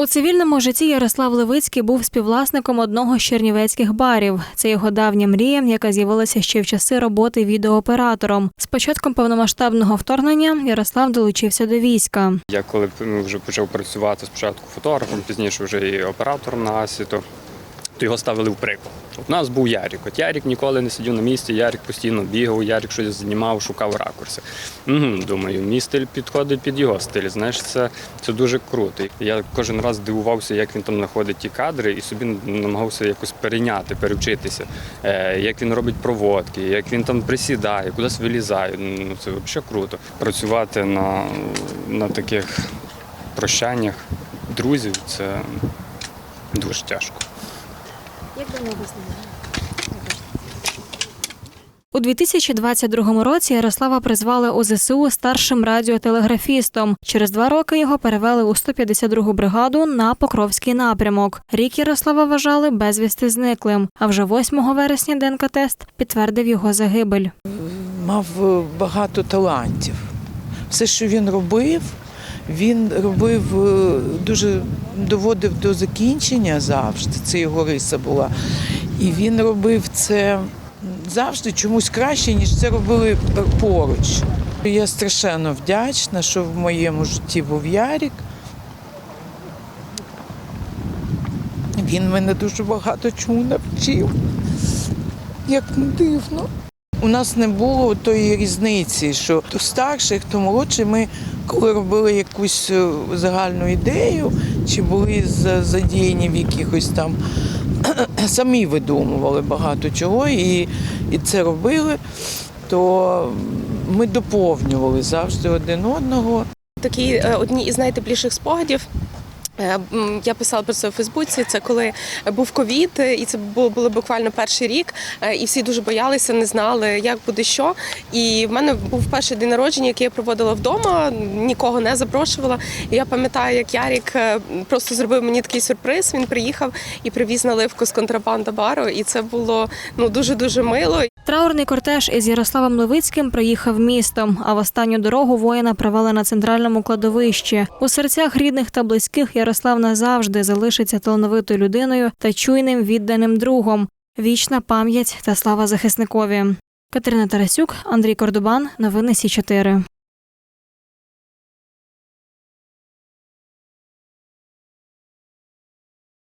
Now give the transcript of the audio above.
У цивільному житті Ярослав Левицький був співвласником одного з чернівецьких барів. Це його давня мрія, яка з'явилася ще в часи роботи відеооператором. З початком повномасштабного вторгнення Ярослав долучився до війська. Я коли ну, вже почав працювати спочатку фотографом, пізніше вже і оператором на Асі, то, то його ставили в приклад. У нас був Ярік. От Ярік ніколи не сидів на місці, Ярік постійно бігав, Ярік щось знімав, шукав ракурси. Угу, думаю, мій стиль підходить під його стиль. Знаєш, це, це дуже круто. Я кожен раз дивувався, як він там знаходить ті кадри, і собі намагався якось перейняти, перевчитися, е, як він робить проводки, як він там присідає, кудись вилізає. Ну це взагалі круто. Працювати на, на таких прощаннях друзів це дуже тяжко. Як давно ви У 2022 році Ярослава призвали у ЗСУ старшим радіотелеграфістом. Через два роки його перевели у 152-гу бригаду на Покровський напрямок. Рік Ярослава вважали безвісти зниклим. А вже 8 вересня ДНК-тест підтвердив його загибель. мав багато талантів. Все, що він робив, він робив е, дуже доводив до закінчення завжди. Це його риса була. І він робив це завжди чомусь краще, ніж це робили поруч. Я страшенно вдячна, що в моєму житті був Ярік. Він мене дуже багато чому навчив. Як не дивно. У нас не було тої різниці, що хто старший, хто молодший. Ми коли робили якусь е, загальну ідею, чи були задіяні в якихось там, самі видумували багато чого і, і це робили, то ми доповнювали завжди один одного. Такі е, одні із найтепліших спогадів. Е, Я писала про це у Фейсбуці. Це коли був ковід, е, і це було, буквально перший рік, е, і всі дуже боялися, не знали, як буде що. І в мене був перший день народження, який я проводила вдома, нікого не запрошувала. І я пам'ятаю, як Ярік просто зробив мені такий сюрприз. Він приїхав і привіз наливку з контрабанда бару, і це було ну дуже дуже мило. Траурний кортеж із Ярославом Левицьким проїхав містом, а в останню дорогу воїна провели на центральному кладовищі. У серцях рідних та близьких Ярослав назавжди залишиться талановитою людиною та чуйним відданим другом. Вічна пам'ять та слава захисникові. Катерина Тарасюк, Андрій Кордубан. Новини Сі 4